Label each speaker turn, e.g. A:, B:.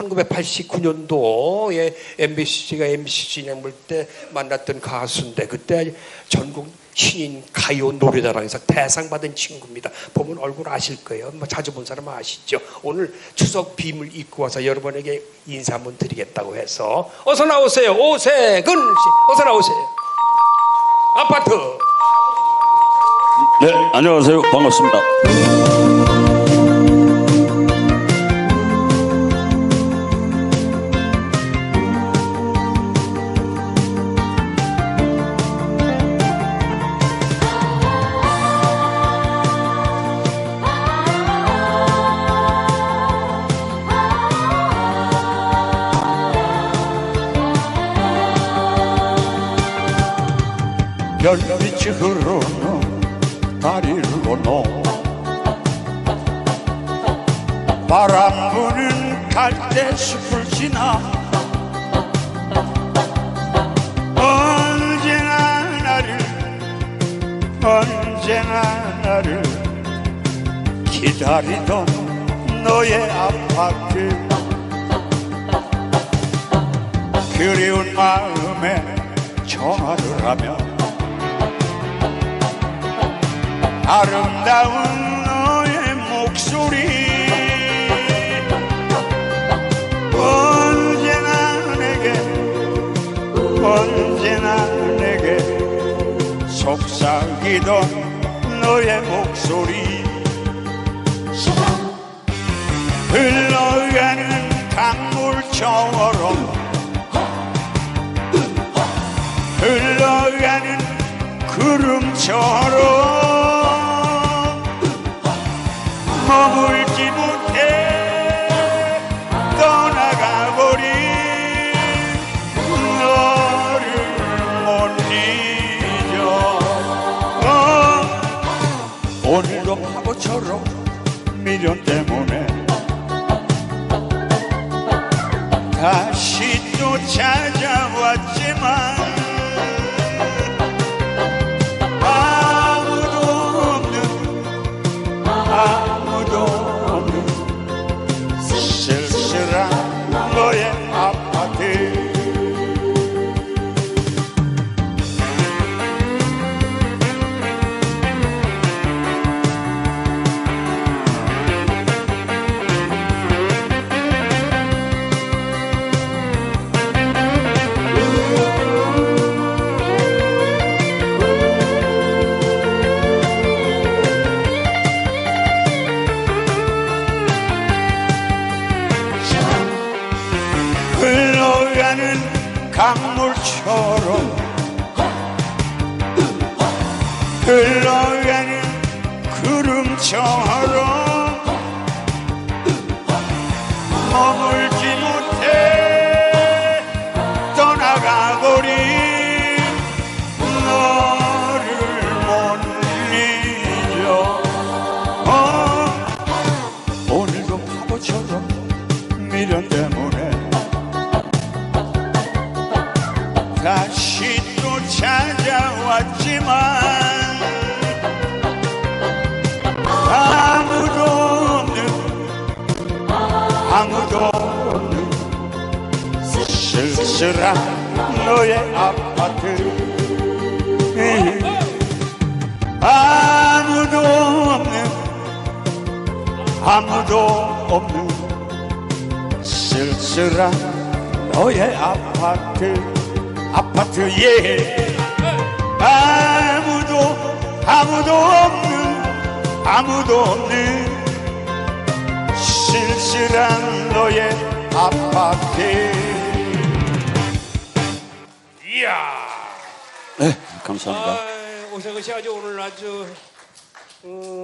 A: 1989년도에 MBC가 MBC 진행물 때 만났던 가수인데 그때 전국 신인 가요 노래자랑에서 대상 받은 친구입니다. 보면 얼굴 아실 거예요. 뭐 자주 본 사람은 아시죠. 오늘 추석 빔을 입고 와서 여러분에게 인사 한번 드리겠다고 해서 어서 나오세요. 오세근 씨, 어서 나오세요. 아파트.
B: 네, 안녕하세요. 반갑습니다. 별빛이 흐르는 다리를 건너 바람 부는 갈대 숲을 지나. 언제나 나를 언제나 나를 기다리던 너의 아파트. 그리운 마음에 전화를 하면 아름다운 너의 목소리. 언제나 내게 언제나 내게 속삭이던 너의 목소리. 흘러가는 강물처럼 흘러가는 구름처럼 머물지 못해 떠나가버린 너를 못 잊어. 어, 오늘도 바보처럼 미련 때문에 다시 또 찾아왔지만 강물처럼 흘러가는 구름처럼 머물지 못해 떠나가버린 너를 못 잊어. 어, 오늘도 바보처럼 미련 때문에 다시 또 찾아왔지만 아무도 없는 아무도 없는 쓸쓸한 너의 아파트. 아무도 없는 아무도 없는 쓸쓸한 너의 아파트 아파트에 아무도 아무도 없는 아무도 없는 쓸쓸한 너의 아파트
A: 이야.
B: 네 감사합니다
A: 아, 오세근 씨 아주 오늘 아주 음,